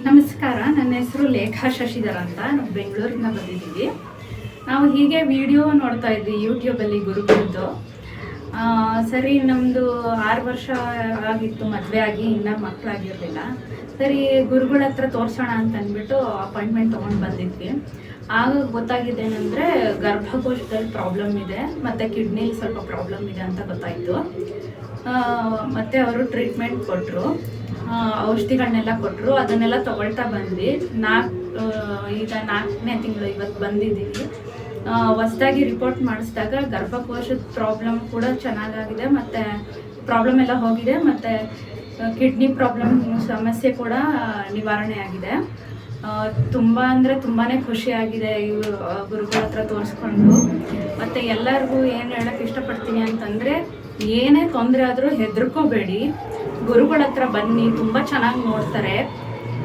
ನಮಸ್ಕಾರ, ನನ್ನ ಹೆಸರು ಲೇಖಾ ಶಶಿಧರ್ ಅಂತ. ನಾವು ಬೆಂಗಳೂರಿಂದ ಬಂದಿದ್ದೀವಿ. ನಾವು ಹೀಗೆ ವಿಡಿಯೋ ನೋಡ್ತಾ ಇದ್ವಿ ಯೂಟ್ಯೂಬಲ್ಲಿ ಗುರುಗಳದ್ದು ಸರಿ ನಮ್ಮದು ಆರು ವರ್ಷ ಆಗಿತ್ತು, ಮದುವೆ ಆಗಿ, ಇನ್ನೂ ಮಕ್ಕಳಾಗಿರಲಿಲ್ಲ ಸರಿ, ಗುರುಗಳ ಹತ್ರ ತೋರಿಸೋಣ ಅಂತ ಅಂದ್ಬಿಟ್ಟು ಅಪಾಯಿಂಟ್ಮೆಂಟ್ ತೊಗೊಂಡು ಬಂದಿದ್ವಿ. ಆಗ ಗೊತ್ತಾಗಿದ್ದೇನೆಂದರೆ ಗರ್ಭಕೋಶದಲ್ಲಿ ಪ್ರಾಬ್ಲಮ್ ಇದೆ, ಮತ್ತು ಕಿಡ್ನಿಲಿ ಸ್ವಲ್ಪ ಪ್ರಾಬ್ಲಮ್ ಇದೆ ಅಂತ ಗೊತ್ತಾಯಿತು. ಮತ್ತು ಅವರು ಟ್ರೀಟ್ಮೆಂಟ್ ಕೊಟ್ಟರು ಔಷಧಿಗಳನ್ನೆಲ್ಲ ಕೊಟ್ಟರು ಅದನ್ನೆಲ್ಲ ತಗೊಳ್ತಾ ಬಂದ್ವಿ. ನಾಲ್ಕು ಈಗ ನಾಲ್ಕನೇ ತಿಂಗಳು ಇವತ್ತು ಬಂದಿದ್ದೀವಿ. ಹೊಸದಾಗಿ ರಿಪೋರ್ಟ್ ಮಾಡಿಸಿದಾಗ ಗರ್ಭಕೋಶದ ಪ್ರಾಬ್ಲಮ್ ಕೂಡ ಚೆನ್ನಾಗಾಗಿದೆ, ಮತ್ತು ಪ್ರಾಬ್ಲಮ್ ಎಲ್ಲ ಹೋಗಿದೆ, ಮತ್ತು ಕಿಡ್ನಿ ಪ್ರಾಬ್ಲಮ್ ಸಮಸ್ಯೆ ಕೂಡ ನಿವಾರಣೆ ಆಗಿದೆ ತುಂಬ ಅಂದರೆ ತುಂಬಾ ಖುಷಿಯಾಗಿದೆ ಇವರು ಗುರುಗಳ ಹತ್ರ ತೋರಿಸ್ಕೊಂಡು. ಮತ್ತು ಎಲ್ಲರಿಗೂ ಏನು ಹೇಳೋಕ್ಕೆ ಇಷ್ಟಪಡ್ತೀನಿ ಅಂತಂದರೆ, ಏನೇ ತೊಂದರೆ ಆದರೂ ಹೆದರ್ಕೋಬೇಡಿ. ಗುರುಗಳ ಹತ್ರ ಬನ್ನಿ, ತುಂಬ ಚೆನ್ನಾಗಿ ನೋಡ್ತಾರೆ.